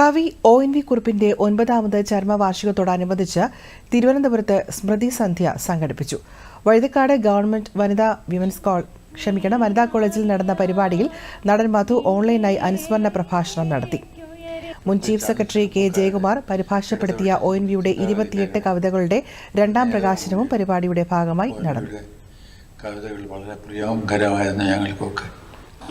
കവി O N V കുറുപ്പിന്റെ ഒൻപതാമത് ചരമവാർഷികത്തോടനുബന്ധിച്ച് തിരുവനന്തപുരത്ത് സ്മൃതി സന്ധ്യ സംഘടിപ്പിച്ചു. വഴുതക്കാട് ഗവൺമെന്റ് വനിതാ വിമൻസ് കോൾ ക്ഷമിക്കണം വനിതാ കോളേജിൽ നടന്ന പരിപാടിയിൽ നടൻ മധു ഓൺലൈനായി അനുസ്മരണ പ്രഭാഷണം നടത്തി. മുൻ ചീഫ് സെക്രട്ടറി കെ ജയകുമാർ പരിഭാഷപ്പെടുത്തിയ ഒ എൻ വിയുടെ ഇരുപത്തിയെട്ട് കവിതകളുടെ രണ്ടാം പ്രകാശനവും പരിപാടിയുടെ ഭാഗമായി നടന്നു. കവിതകൾ വളരെ പ്രിയങ്കരമായിരുന്നു ഞങ്ങൾക്കൊക്കെ.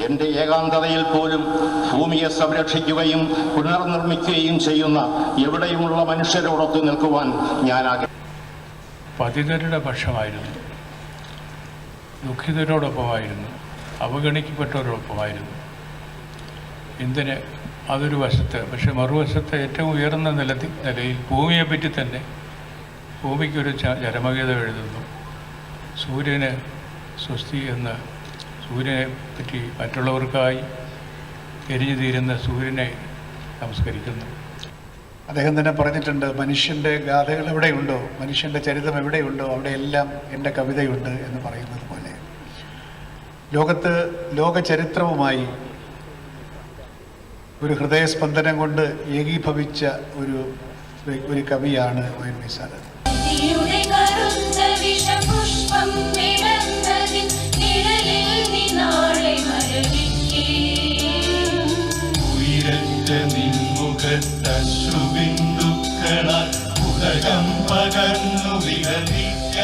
എന്റെ ഏകാന്തതയിൽ പോലും ഭൂമിയെ സംരക്ഷിക്കുകയും പുനർനിർമ്മിക്കുകയും ചെയ്യുന്ന എവിടെയുമുള്ള മനുഷ്യരോടൊത്ത് നിൽക്കുവാൻ ഞാൻ ആഗ്രഹിക്കുന്നു പതിതരുടെ പക്ഷമായിരുന്നു. ദുഃഖിതരോടൊപ്പമായിരുന്നു. അവഗണിക്കപ്പെട്ടവരോടൊപ്പമായിരുന്നു. എന്തിന്? അതൊരു വശത്ത്. പക്ഷെ മറുവശത്ത് ഏറ്റവും ഉയർന്ന നിലത്തിൽ നിലയിൽ ഭൂമിയെപ്പറ്റി തന്നെ ഭൂമിക്കൊരു ചരമഗീതം എഴുതുന്നു. സൂര്യന് സ്വസ്തി എന്ന് സൂര്യനെ പറ്റി മറ്റുള്ളവർക്കായി എരിഞ്ഞു തീരുന്ന സൂര്യനെ നമസ്കരിക്കുന്നു. അദ്ദേഹം തന്നെ പറഞ്ഞിട്ടുണ്ട് മനുഷ്യന്റെ ഗാഥകൾ എവിടെയുണ്ടോ മനുഷ്യന്റെ ചരിത്രം എവിടെയുണ്ടോ അവിടെയെല്ലാം എന്റെ കവിതയുണ്ട് എന്ന് പറയുന്നത് പോലെ. ലോകത്ത് ലോകചരിത്രവുമായി ഒരു ഹൃദയസ്പന്ദനം കൊണ്ട് ഏകീഭവിച്ച ഒരു ഒരു കവിയാണ് ഒ എൻ വി സാറ് ചമ്പകർന്നു വികസിക്ക